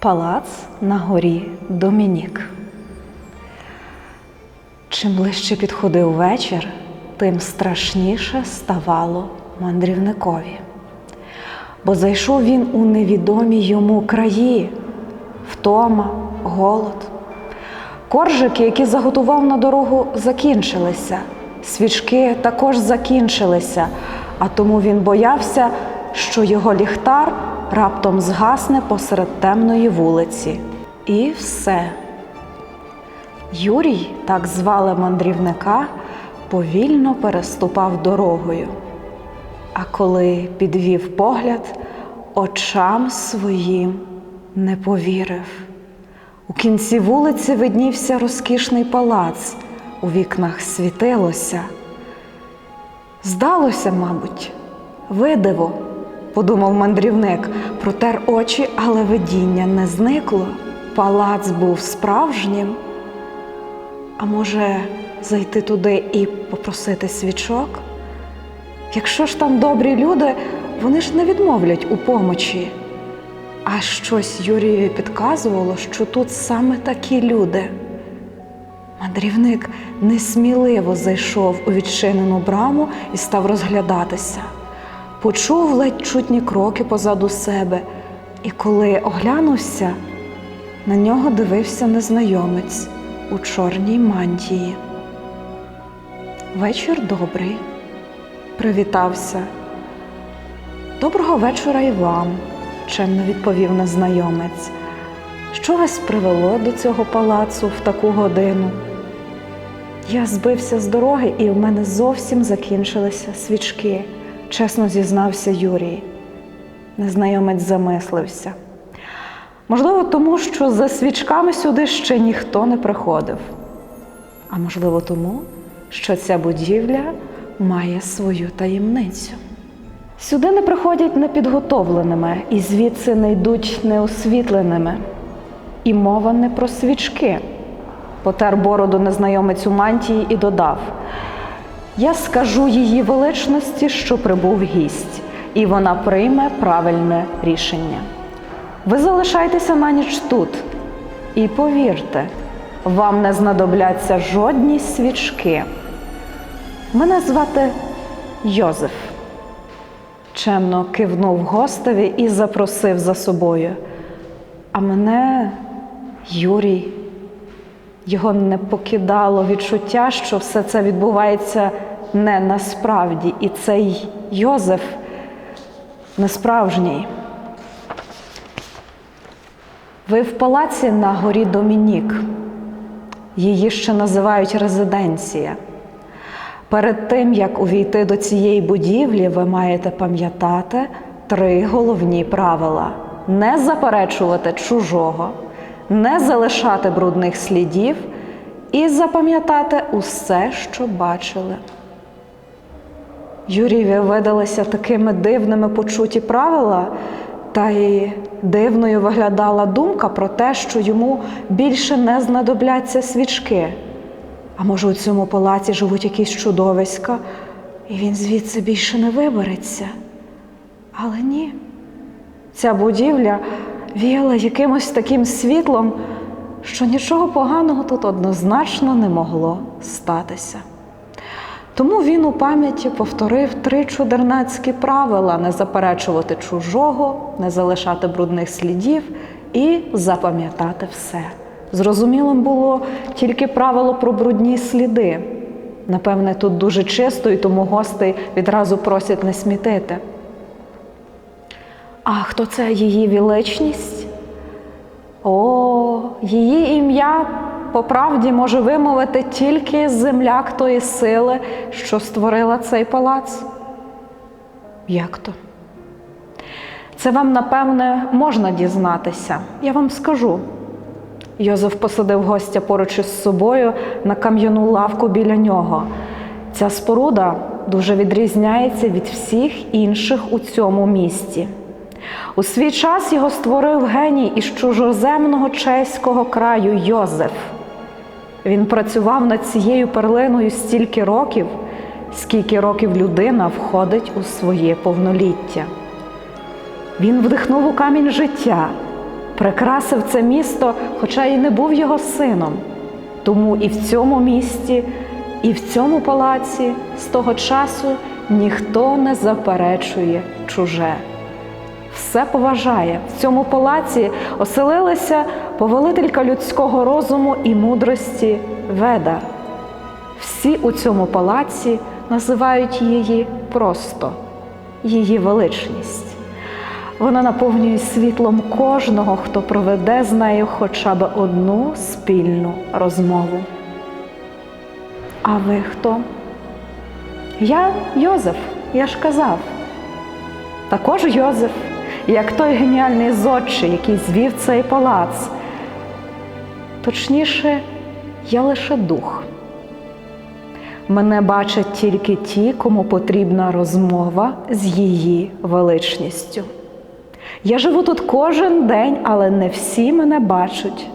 Палац на горі Домінік. Чим ближче підходив вечір, тим страшніше ставало мандрівникові. Бо зайшов він у невідомі йому краї, втома, голод. Коржики, які заготував на дорогу, закінчилися. Свічки також закінчилися, а тому він боявся, що його ліхтар раптом згасне посеред темної вулиці. І все. Юрій, так звали мандрівника, повільно переступав дорогою. А коли підвів погляд, очам своїм не повірив. У кінці вулиці виднівся розкішний палац, у вікнах світилося. Здалося, мабуть, видиво, подумав мандрівник, протер очі, але видіння не зникло. Палац був справжнім. А може, зайти туди і попросити свічок? Якщо ж там добрі люди, вони ж не відмовлять у помочі. А щось Юрієві підказувало, що тут саме такі люди. Мандрівник несміливо зайшов у відчинену браму і став розглядатися. Почув ледь чутні кроки позаду себе, і коли оглянувся, на нього дивився незнайомець у чорній мантії. Вечір добрий, привітався. Доброго вечора і вам, чемно відповів незнайомець. Що вас привело до цього палацу в таку годину? Я збився з дороги, і в мене зовсім закінчилися свічки, чесно зізнався Юрій. Незнайомець замислився. Можливо, тому що за свічками сюди ще ніхто не приходив. А можливо, тому, що ця будівля має свою таємницю. Сюди не приходять непідготовленими і звідси не йдуть неосвітленими. І мова не про свічки. Потер бороду незнайомець у мантії і додав: Я скажу її величності, що прибув гість, і вона прийме правильне рішення. Ви залишайтеся на ніч тут, і повірте, вам не знадобляться жодні свічки. Мене звати Йозеф. Чемно кивнув гостеві і запросив за собою. А мене Юрій. Його не покидало відчуття, що все це відбувається не насправді, і цей Йозеф не справжній. Ви в палаці на горі Домінік. Її ще називають резиденція. Перед тим, як увійти до цієї будівлі, ви маєте пам'ятати три головні правила: не заперечувати чужого, не залишати брудних слідів і запам'ятати усе, що бачили. Юрієві видалися такими дивними почуті правила, та й дивною виглядала думка про те, що йому більше не знадобляться свічки. А може, у цьому палаці живуть якісь чудовиська, і він звідси більше не вибереться. Але ні, ця будівля віяла якимось таким світлом, що нічого поганого тут однозначно не могло статися. Тому він у пам'яті повторив три чудернацькі правила: не заперечувати чужого, не залишати брудних слідів і запам'ятати все. Зрозумілим було тільки правило про брудні сліди. Напевне, тут дуже чисто, і тому гостей відразу просять не смітити. А хто це її величність? О, її ім'я по правді може вимовити тільки земляк тої сили, що створила цей палац. Як то? Це вам, напевне, можна дізнатися. Я вам скажу. Йозеф посадив гостя поруч із собою на кам'яну лавку біля нього. Ця споруда дуже відрізняється від всіх інших у цьому місті. У свій час його створив геній із чужоземного чеського краю Йозеф. Він працював над цією перлиною стільки років, скільки років людина входить у своє повноліття. Він вдихнув у камінь життя, прикрасив це місто, хоча й не був його сином. Тому і в цьому місті, і в цьому палаці з того часу ніхто не заперечує чуже. Все поважає. В цьому палаці оселилася повелителька людського розуму і мудрості Веда. Всі у цьому палаці називають її просто її величність. Вона наповнює світлом кожного, хто проведе з нею хоча б одну спільну розмову. А ви хто? Я Йозеф, я ж казав. Також Йозеф, як той геніальний зодчий, який звів цей палац. Точніше, я лише дух. Мене бачать тільки ті, кому потрібна розмова з її величністю. Я живу тут кожен день, але не всі мене бачать.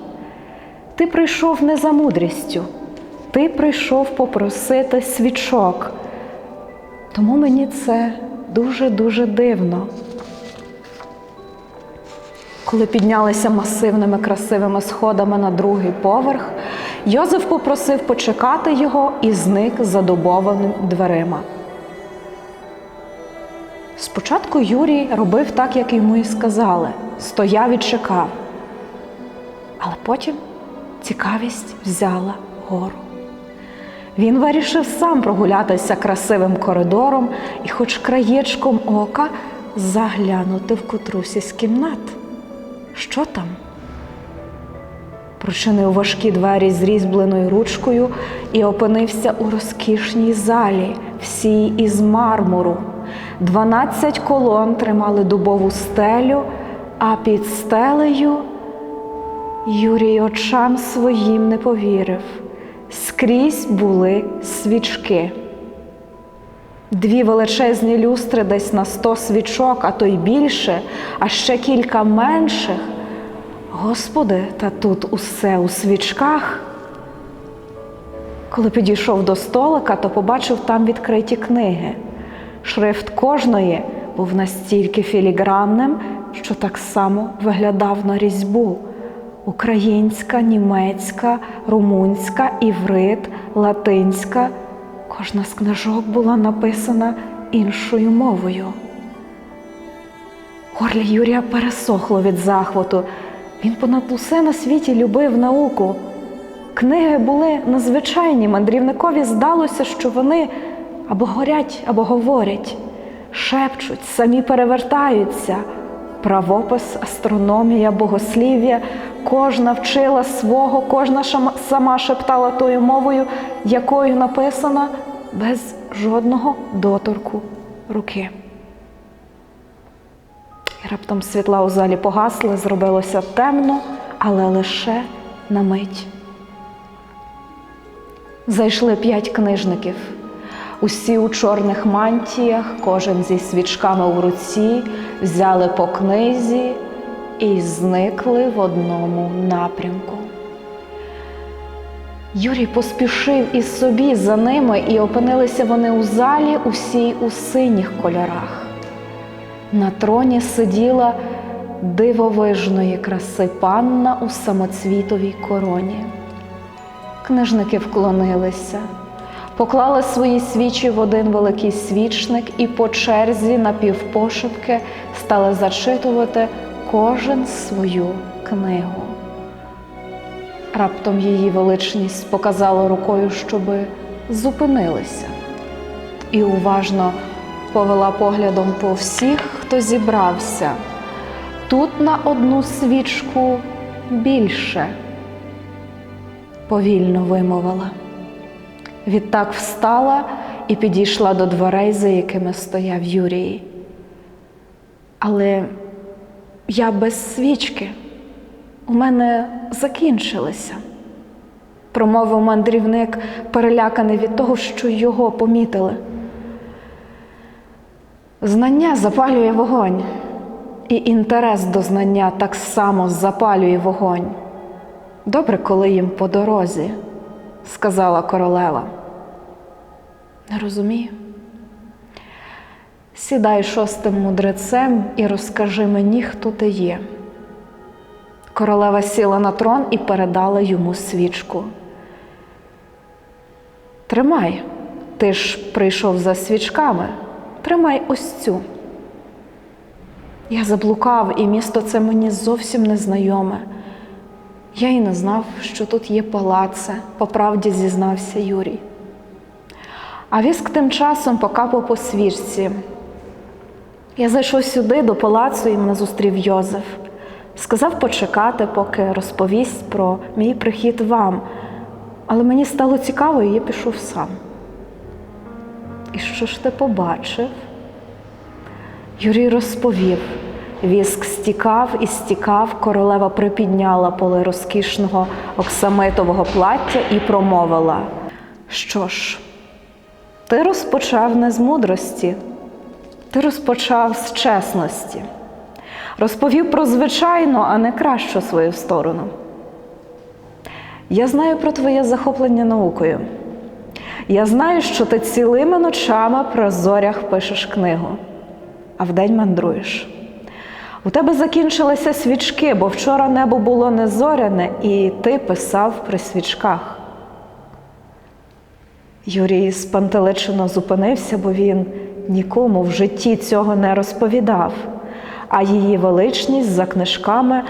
Ти прийшов не за мудрістю, ти прийшов попросити свічок. Тому мені це дуже-дуже дивно. Коли піднялися масивними красивими сходами на другий поверх, Йозеф попросив почекати його і зник за дубованими дверима. Спочатку Юрій робив так, як йому і сказали, стояв і чекав. Але потім цікавість взяла гору. Він вирішив сам прогулятися красивим коридором і, хоч краєчком ока, заглянути в котрусь із кімнат. Що там? Прочинив важкі двері з різьбленою ручкою і опинився у розкішній залі, всій із мармуру. Дванадцять колон тримали дубову стелю, а під стелею Юрій очам своїм не повірив. Скрізь були свічки. Дві величезні люстри десь на сто свічок, а то й більше, а ще кілька менших. Господи, та тут усе у свічках. Коли підійшов до столика, то побачив там відкриті книги. Шрифт кожної був настільки філігранним, що так само виглядав на різьбу: українська, німецька, румунська, іврит, латинська. Кожна з книжок була написана іншою мовою. Горлі Юрія пересохло від захвату. Він понад усе на світі любив науку. Книги були надзвичайні, мандрівникові здалося, що вони або горять, або говорять, шепчуть, самі перевертаються. Правопис, астрономія, богослів'я, кожна вчила свого, кожна сама шептала тою мовою, якою написана без жодного доторку руки. І раптом світла у залі погасли, зробилося темно, але лише на мить. Зайшли п'ять книжників, усі у чорних мантіях, кожен зі свічками у руці, взяли по книзі і зникли в одному напрямку. Юрій поспішив із собі за ними, і опинилися вони у залі усі у синіх кольорах. На троні сиділа дивовижної краси панна у самоцвітовій короні. Книжники вклонилися, поклали свої свічі в один великий свічник і по черзі напівпошепки стали зачитувати кожен свою книгу. Раптом її величність показала рукою, щоби зупинилися, і уважно повела поглядом по всіх, хто зібрався. Тут на одну свічку більше, повільно вимовила. Відтак встала і підійшла до дверей, за якими стояв Юрій. Але я без свічки, у мене закінчилися, промовив мандрівник, переляканий від того, що його помітили. Знання запалює вогонь, і інтерес до знання так само запалює вогонь. Добре, коли їм по дорозі, сказала королева. Не розумію. Сідай шостим мудрецем і розкажи мені, хто ти є. Королева сіла на трон і передала йому свічку. Тримай, ти ж прийшов за свічками. Тримай ось цю. Я заблукав, і місто це мені зовсім незнайоме. Я й не знав, що тут є палаце, по правді зізнався Юрій. А віск тим часом покапав по свічці. Я зайшов сюди до палацу і мене зустрів Йозеф. Сказав почекати, поки розповість про мій прихід вам. Але мені стало цікаво, і я пішов сам. І що ж ти побачив? Юрій розповів. Віск стікав і стікав, королева припідняла поли розкішного оксамитового плаття і промовила: Що ж, ти розпочав не з мудрості, ти розпочав з чесності, розповів про звичайну, а не кращу свою сторону. Я знаю про твоє захоплення наукою. Я знаю, що ти цілими ночами про зорях пишеш книгу, а вдень мандруєш. У тебе закінчилися свічки, бо вчора небо було не зоряне, і ти писав при свічках. Юрій спантеличено зупинився, бо він нікому в житті цього не розповідав, а її величність за книжками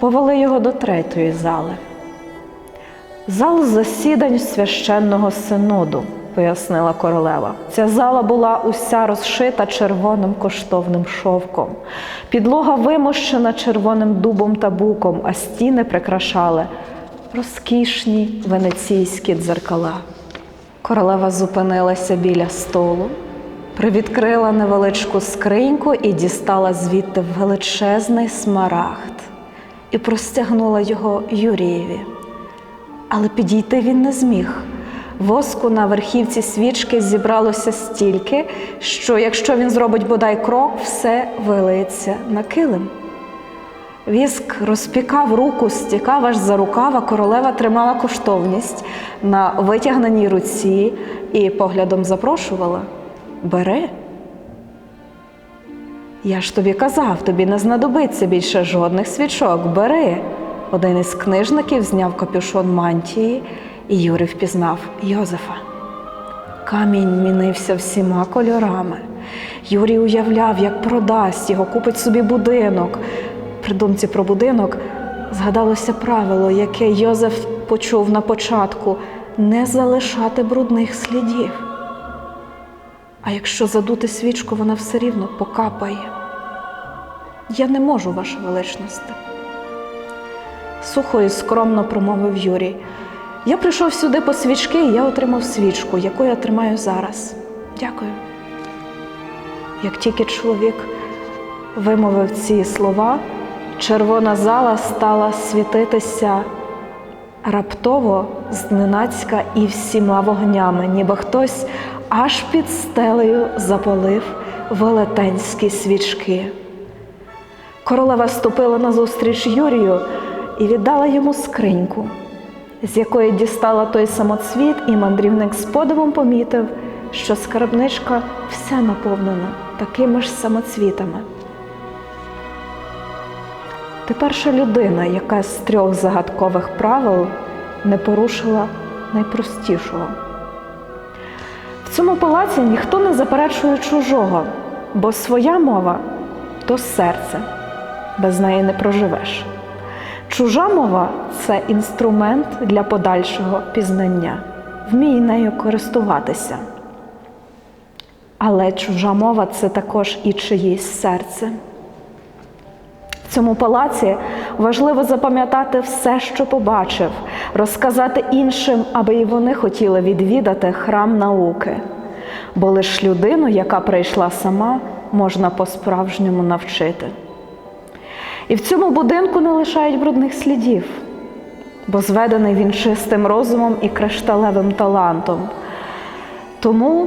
повели його до третьої зали. Зал засідань священного синоду, пояснила королева. Ця зала була уся розшита червоним коштовним шовком. Підлога вимощена червоним дубом та буком, а стіни прикрашали розкішні венеційські дзеркала. Королева зупинилася біля столу, привідкрила невеличку скриньку і дістала звідти величезний смарагд і простягнула його Юрієві. Але підійти він не зміг. Воску на верхівці свічки зібралося стільки, що якщо він зробить бодай крок, все вилиється на килим. Віск розпікав руку, стікав аж за рукава, королева тримала коштовність на витягненій руці і поглядом запрошувала Бери. Я ж тобі казав, тобі не знадобиться більше жодних свічок. Бери. Один із книжників зняв капюшон мантії, і Юрій впізнав Йозефа. Камінь мінився всіма кольорами. Юрій уявляв, як продасть його, купить собі будинок. При думці про будинок згадалося правило, яке Йозеф почув на початку не залишати брудних слідів. А якщо задути свічку, вона все рівно покапає. Я не можу, ваша величність. Сухо і скромно промовив Юрій. Я прийшов сюди по свічки, і я отримав свічку, яку я тримаю зараз. Дякую. Як тільки чоловік вимовив ці слова, червона зала стала світитися раптово, зненацька і всіма вогнями, ніби хтось аж під стелею запалив велетенські свічки. Королева ступила назустріч Юрію і віддала йому скриньку, з якої дістала той самоцвіт, і мандрівник з подивом помітив, що скарбничка вся наповнена такими ж самоцвітами. Ти перша людина, яка з трьох загадкових правил не порушила найпростішого. В цьому палаці ніхто не заперечує чужого, бо своя мова то серце, без неї не проживеш. Чужа мова це інструмент для подальшого пізнання. Вмій нею користуватися. Але чужа мова це також і чиїсь серце. В цьому палаці важливо запам'ятати все, що побачив, розказати іншим, аби і вони хотіли відвідати храм науки. Бо лиш людину, яка прийшла сама, можна по-справжньому навчити. І в цьому будинку не лишають брудних слідів, бо зведений він чистим розумом і кришталевим талантом. Тому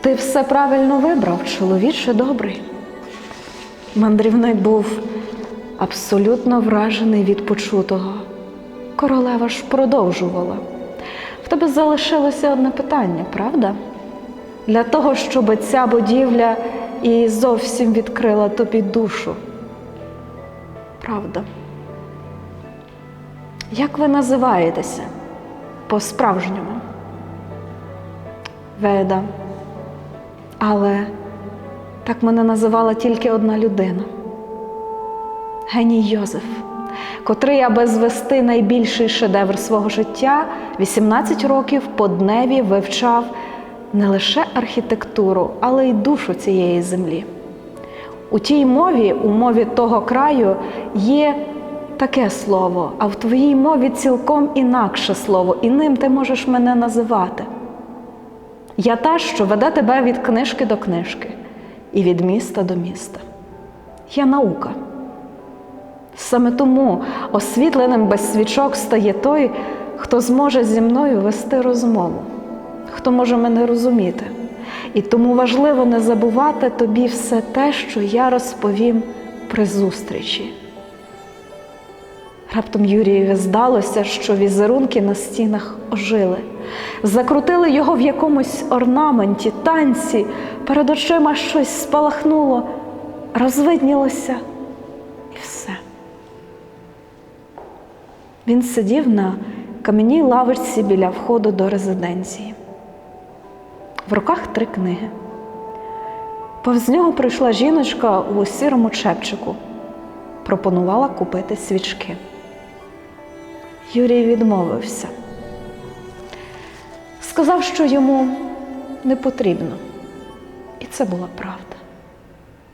ти все правильно вибрав, чоловіче добрий. Мандрівник був абсолютно вражений від почутого. Королева ж продовжувала. В тебе залишилося одне питання, правда? Для того, щоб ця будівля і зовсім відкрила тобі душу. Правда. Як ви називаєтеся по-справжньому? Веда. Але так мене називала тільки одна людина геній Йозеф, котрий, аби звести найбільший шедевр свого життя, 18 років по дневі вивчав не лише архітектуру, але й душу цієї землі. У тій мові, у мові того краю, є таке слово, а в твоїй мові цілком інакше слово, і ним ти можеш мене називати. Я та, що веде тебе від книжки до книжки і від міста до міста. Я наука. Саме тому освітленим без свічок стає той, хто зможе зі мною вести розмову, хто може мене розуміти. І тому важливо не забувати тобі все те, що я розповім при зустрічі. Раптом Юрієві здалося, що візерунки на стінах ожили, закрутили його в якомусь орнаменті, танці, перед очима щось спалахнуло, розвиднілося і все. Він сидів на кам'яній лавочці біля входу до резиденції. В руках три книги. Повз нього прийшла жіночка у сірому чепчику, пропонувала купити свічки. Юрій відмовився. Сказав, що йому не потрібно. І це була правда.